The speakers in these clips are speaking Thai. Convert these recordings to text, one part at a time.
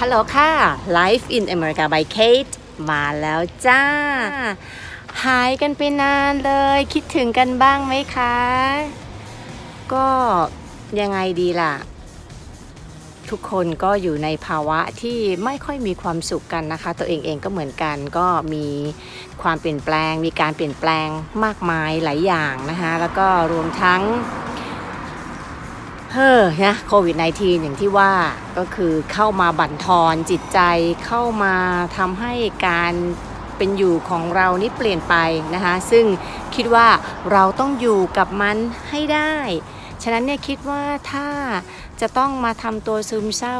ฮัลโหลค่ะ Life in America by Kate มาแล้วจ้า หายกันไปนานเลย คิดถึงกันบ้างไหมคะ ก็ยังไงดีล่ะ ทุกคนก็อยู่ในภาวะที่ไม่ค่อยมีความสุขกันนะคะ ตัวเองเองก็เหมือนกัน ก็มีความเปลี่ยนแปลง มีการเปลี่ยนแปลงมากมายหลายอย่างนะคะ แล้วก็รวมทั้ง เฮ้อนะโควิด -19 อย่างที่ว่าก็คือเข้ามาบั่นทอนจิตใจเข้ามาทำให้การเป็นอยู่ของเรานี่เปลี่ยนไปนะคะ ซึ่งคิดว่าเราต้องอยู่กับมันให้ได้ ฉะนั้นเนี่ยคิดว่าถ้าจะต้องมาทำตัวซึมเศร้า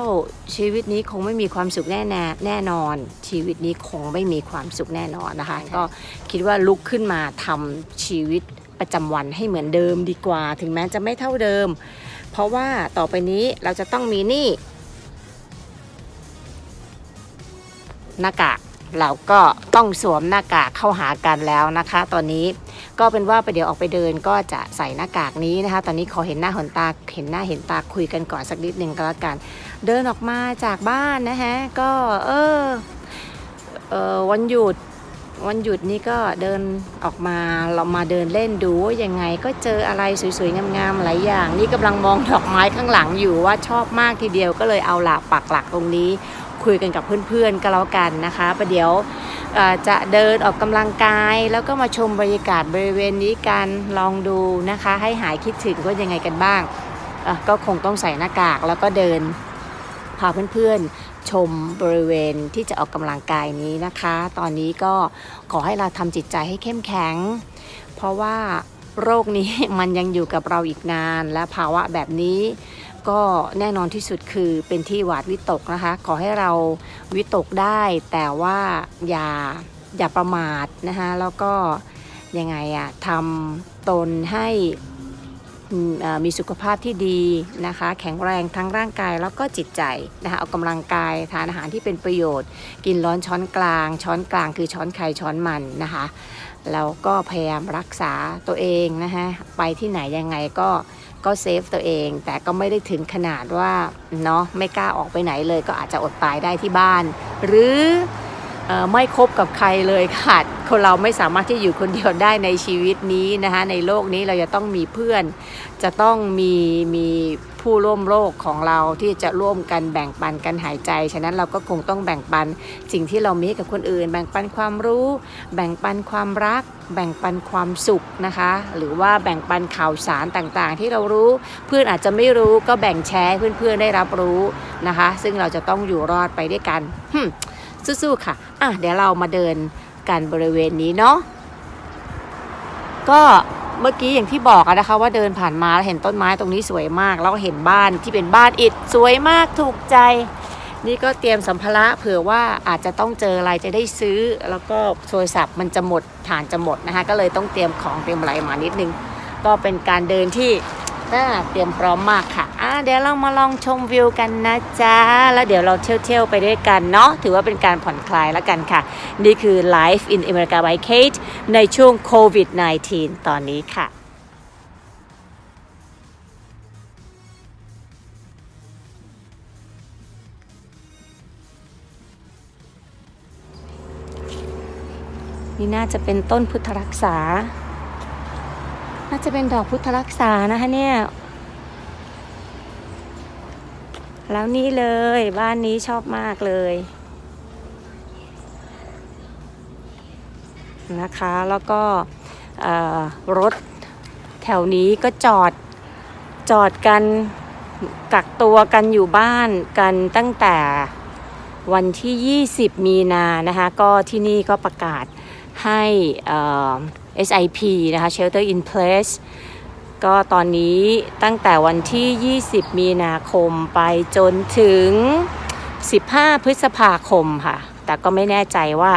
ชีวิตนี้คงไม่มีความสุขแน่แน่แน่นอน ชีวิตนี้คงไม่มีความสุขแน่นอนนะคะ ก็คิดว่าลุกขึ้นมาทำชีวิตประจำวันให้เหมือนเดิมดีกว่า ถึงแม้จะไม่เท่าเดิม เพราะว่าต่อไปนี้เราจะต้องมีนี่ หน้ากากเราก็ต้องสวมหน้ากากเข้าหากันแล้วนะคะ ตอนนี้ก็เป็นว่าไปเดี๋ยวออกไปเดินก็จะใส่หน้ากากนี้นะคะ ตอนนี้ขอเห็นหน้าเห็นตาเห็นหน้าเห็นตาคุยกันก่อนสักนิดหนึ่งก็แล้วกัน เดินออกมาจากบ้านนะฮะก็เออเออวันหยุด วันหยุดนี้ก็เดินออกมาเรามาเดินเล่นดูว่ายังไงก็เจออะไรสวยๆ งามๆหลายอย่าง นี่กำลังมองดอกไม้ข้างหลังอยู่ว่าชอบมากทีเดียวก็เลยเอาหลักปักหลักตรงนี้ คุยกันกับเพื่อนๆก็แล้วกันนะคะประเดี๋ยวจะเดินออกกำลังกาย แล้วก็มาชมบรรยากาศบริเวณนี้กันลองดูนะคะ ให้หายคิดถึงว่ายังไงกันบ้างก็คงต้องใส่หน้ากากแล้วก็เดินพาเพื่อนๆ ชมบริเวณที่จะออกกำลังกายนี้นะคะ ตอนนี้ก็ขอให้เราทำจิตใจให้เข้มแข็ง เพราะว่าโรคนี้มันยังอยู่กับเราอีกนาน และภาวะแบบนี้ก็แน่นอนที่สุดคือเป็นที่หวาดวิตกนะคะ ขอให้เราวิตกได้ แต่ว่าอย่าอย่าประมาทนะคะแล้วก็ยังไงอะทำตนให้ มีสุขภาพที่ดีนะคะ แข็งแรงทั้งร่างกายแล้วก็จิตใจนะคะเอากำลังกายทานอาหารที่เป็นประโยชน์ กินร้อนช้อนกลาง ช้อนกลางคือช้อนไข่ช้อนมันนะคะแล้วก็พยายามรักษาตัวเองนะคะไปที่ไหนยังไงก็ก็เซฟตัวเอง แต่ก็ไม่ได้ถึงขนาดว่าเนาะไม่กล้าออกไปไหนเลยก็อาจจะอดตายได้ที่บ้าน หรือ ไม่คบกับใครเลยค่ะคนเราไม่สามารถที่อยู่คนเดียวได้ในชีวิตนี้นะคะในโลกนี้เราจะต้องมีเพื่อน จะต้องมีมีผู้ร่วมโลกของเราที่จะร่วมกันแบ่งปันกันหายใจ ฉะนั้นเราก็คงต้องแบ่งปันสิ่งที่เรามีให้กับคนอื่น แบ่งปันความรู้ แบ่งปันความรัก แบ่งปันความสุขนะคะ หรือว่าแบ่งปันข่าวสารต่างๆ ที่เรารู้เพื่อนอาจจะไม่รู้ก็แบ่งแชร์เพื่อนๆได้รับรู้นะคะ ซึ่งเราจะต้องอยู่รอดไปด้วยกัน สู้ๆค่ะ อะเดี๋ยวเรามาเดินกันบริเวณนี้เนาะก็เมื่อกี้อย่างที่บอกนะคะ ว่าเดินผ่านมาแล้วเห็นต้นไม้ตรงนี้สวยมาก แล้วก็เห็นบ้านที่เป็นบ้านอิฐสวยมากถูกใจ นี่ก็เตรียมสัมภาระเผื่อว่าอาจจะต้องเจออะไรจะได้ซื้อ แล้วก็โทรศัพท์มันจะหมดฐานจะหมดนะคะก็เลยต้องเตรียมของเตรียมอะไรมานิดนึง ก็เป็นการเดินที่ น่าเตรียมพร้อมมากค่ะ อะเดี๋ยวเรามาลองชมวิวกันนะจ๊ะ แล้วเดี๋ยวเราเที่ยวๆไปด้วยกันเนาะ ถือว่าเป็นการผ่อนคลายแล้วกันค่ะ นี่คือ Life in America by Kate ในช่วงโควิด -19 ตอนนี้ค่ะนี่น่าจะเป็นต้นพุทธรักษา น่าจะเป็นดอกพุทธรักษานะคะเนี่ย แล้วนี่เลยบ้านนี้ชอบมากเลย นะคะแล้วก็รถแถวนี้ก็จอดจอดกันกักตัวกันอยู่บ้านกันตั้งแต่วันที่ 20 มีนานะคะ ก็ที่นี่ก็ประกาศให้อ่อ SIP นะคะ Shelter in Place ก็ตอนนี้ตั้งแต่วันที่ 20 มีนาคมไปจนถึง 15 พฤษภาคมค่ะ แต่ก็ไม่แน่ใจว่า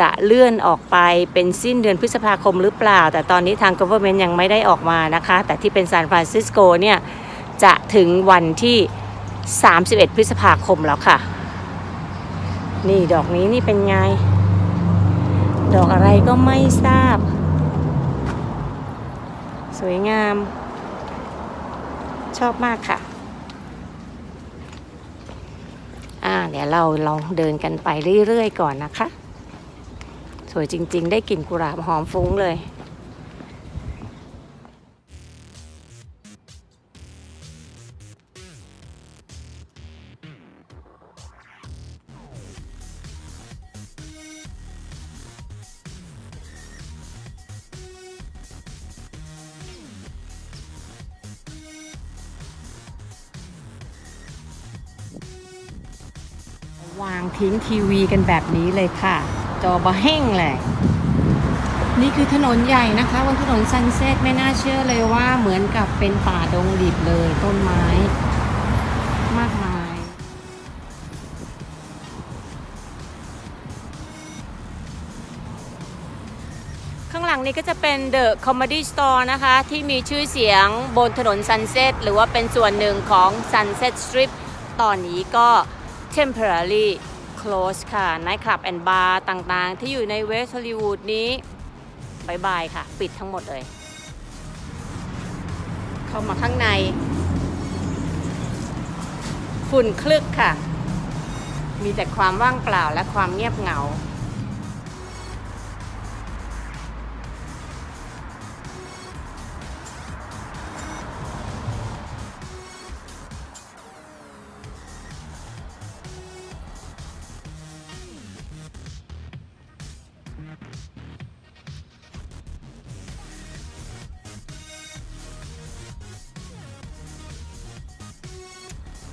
จะเลื่อนออกไปเป็นสิ้นเดือนพฤษภาคมหรือเปล่า แต่ตอนนี้ทาง government ยังไม่ได้ออกมานะคะ แต่ที่เป็นซานฟรานซิสโกเนี่ย จะถึงวันที่ 31 พฤษภาคมแล้วค่ะ นี่ดอกนี้นี่เป็นไง ดอกอะไรก็ไม่ทราบ สวยงาม ชอบมากค่ะ อ่า เดี๋ยวเราลองเดินกันไปเรื่อยๆก่อนนะคะ สวยจริง ๆ ได้กลิ่นกุหลาบหอมฟุ้งเลย วางทิ้งทีวีกันแบบนี้เลยค่ะ จอบะแห้งเลยนี่คือถนนใหญ่นะคะบนถนนซันเซ็ตไม่น่าเชื่อเลยว่าเหมือนกับเป็นป่าดงดิบเลยต้นไม้ มากมาย ข้างหลังนี้ก็จะเป็น The Comedy Store นะคะ ที่มีชื่อเสียงบนถนน Sunset หรือว่าเป็นส่วนหนึ่งของ Sunset Strip ตอนนี้ก็ temporarily close ค่ะ Night Club and Bar ต่างๆ ที่อยู่ในเวสต์ฮอลลีวูดนี้บายบายค่ะ ปิดทั้งหมดเลย เข้ามาข้างใน ฝุ่นคลึกค่ะ มีแต่ความว่างเปล่าและความเงียบเหงา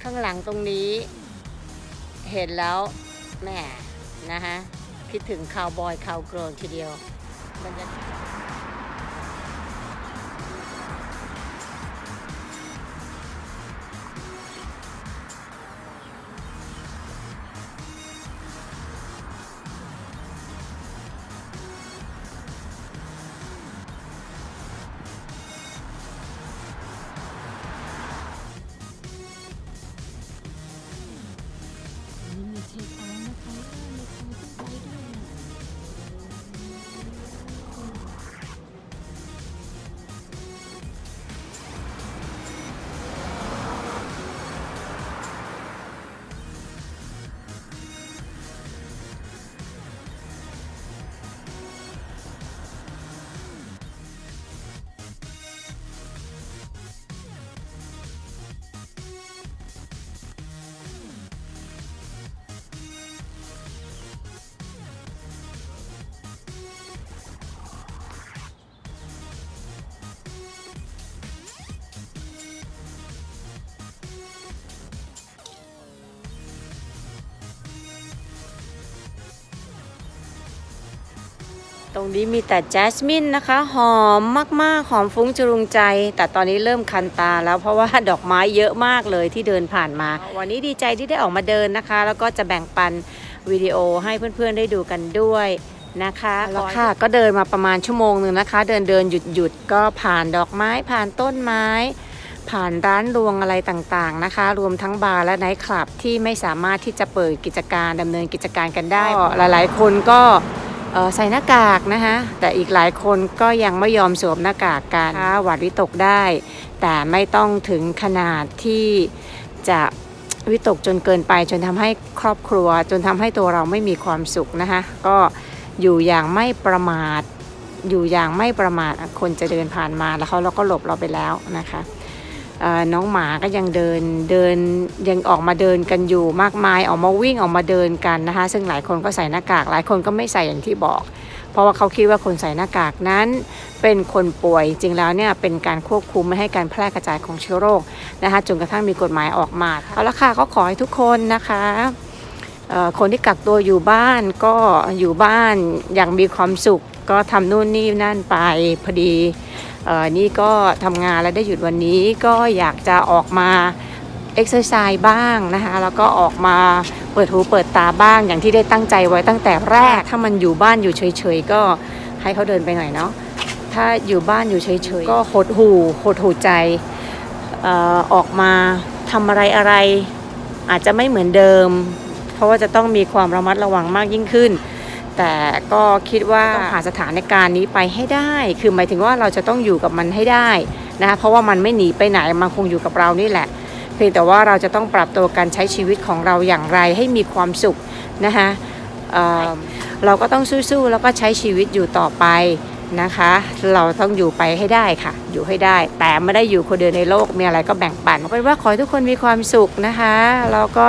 ข้างหลังตรงนี้ เห็นแล้วแหมนะฮะ คิดถึงคาวบอยคาวเกิร์ลทีเดียวบรรยากาศ ตรงนี้มีแต่แจสมินนะคะ หอมมากๆ หอมฟุ้งจรุงใจ แต่ตอนนี้เริ่มคันตาแล้วเพราะว่าดอกไม้เยอะมากเลยที่เดินผ่านมา วันนี้ดีใจที่ได้ออกมาเดินนะคะ แล้วก็จะแบ่งปันวิดีโอให้เพื่อนๆได้ดูกันด้วยนะคะแล้วค่ะก็เดินมาประมาณชั่วโมงหนึ่งนะคะ เดินเดินหยุดหยุดก็ผ่านดอกไม้ผ่านต้นไม้ ผ่านร้านรวงอะไรต่างๆนะคะ รวมทั้งบาร์และไนท์คลับที่ไม่สามารถที่จะเปิดกิจการดำเนินกิจการกันได้ก็หลายๆ คนก็เอ่อ ใส่หน้ากากนะคะแต่อีกหลายคนก็ยังไม่ยอมสวมหน้ากากกันหวัดวิตกได้ แต่ไม่ต้องถึงขนาดที่จะวิตกจนเกินไปจนทำให้ครอบครัว จนทำให้ตัวเราไม่มีความสุขนะคะก็อยู่อย่างไม่ประมาทอยู่อย่างไม่ประมาทคนจะเดินผ่านมาแล้วเขาเราก็หลบเราไปแล้วนะคะ น้องหมาก็ยังเดินเดินยังออกมาเดินกันอยู่มากมายออกมาวิ่งออกมาเดินกันนะคะ ซึ่งหลายคนก็ใส่หน้ากาก หลายคนก็ไม่ใส่อย่างที่บอก เพราะว่าเขาคิดว่าคนใส่หน้ากากนั้น เป็นคนป่วยจริงแล้วเนี่ยเป็นการควบคุมไม่ให้การแพร่กระจายของเชื้อโรคนะคะจนกระทั่งมีกฎหมายออกมาเอาละค่ะก็ขอให้ทุกคนนะคะคนที่กักตัวอยู่บ้านก็อยู่บ้านอย่างมีความสุขก็ทำนู่นนี่นั่นไปพอดี นี่ก็ทำงานแล้วได้หยุดวันนี้ก็อยากจะออกมาเอ็กซ์ไซส์บ้างนะคะแล้วก็ออกมาเปิดหูเปิดตาบ้างอย่างที่ได้ตั้งใจไว้ตั้งแต่แรก ถ้ามันอยู่บ้านอยู่เฉยๆก็ให้เขาเดินไปหน่อยเนาะถ้าอยู่บ้านอยู่เฉยๆก็หดหูหดหูใจออออกมาทำอะไรอะไร อาจจะไม่เหมือนเดิม เพราะว่าจะต้องมีความระมัดระวังมากยิ่งขึ้น แต่ก็คิดว่าต้องผ่านสถานการณ์นี้ไปให้ได้ คือหมายถึงว่าเราจะต้องอยู่กับมันให้ได้นะคะเพราะว่ามันไม่หนีไปไหนมันคงอยู่กับเรานี่แหละ เพียงแต่ว่าเราจะต้องปรับตัวการใช้ชีวิตของเราอย่างไรให้มีความสุขนะคะเเราก็ต้องสู้ๆแล้วก็ใช้ชีวิตอยู่ต่อไปนะคะ เราต้องอยู่ไปให้ได้ค่ะ อยู่ให้ได้ แต่ไม่ได้อยู่คนเดียวในโลกมีอะไรก็แบ่งปันเป็นว่าขอให้ทุกคนมีความสุขนะคะแล้วก็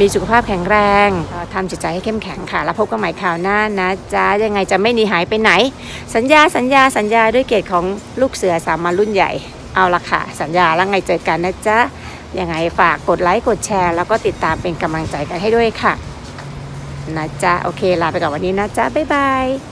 มีสุขภาพแข็งแรงทำจิตใจให้เข้มแข็งค่ะ แล้วพบกันใหม่คราวหน้านะจ๊ะ ยังไงจะไม่หนีหายไปไหน สัญญาสัญญาสัญญาด้วยเกียรติของลูกเสือสามัญรุ่นใหญ่เอาละค่ะ สัญญาแล้วไงเจอกันนะจ๊ะ ยังไงฝากกดไลค์กดแชร์ แล้วก็ติดตามเป็นกำลังใจกันให้ด้วยค่ะ นะจ๊ะ โอเค ลาไปก่อนวันนี้นะจ๊ะ บ๊ายบาย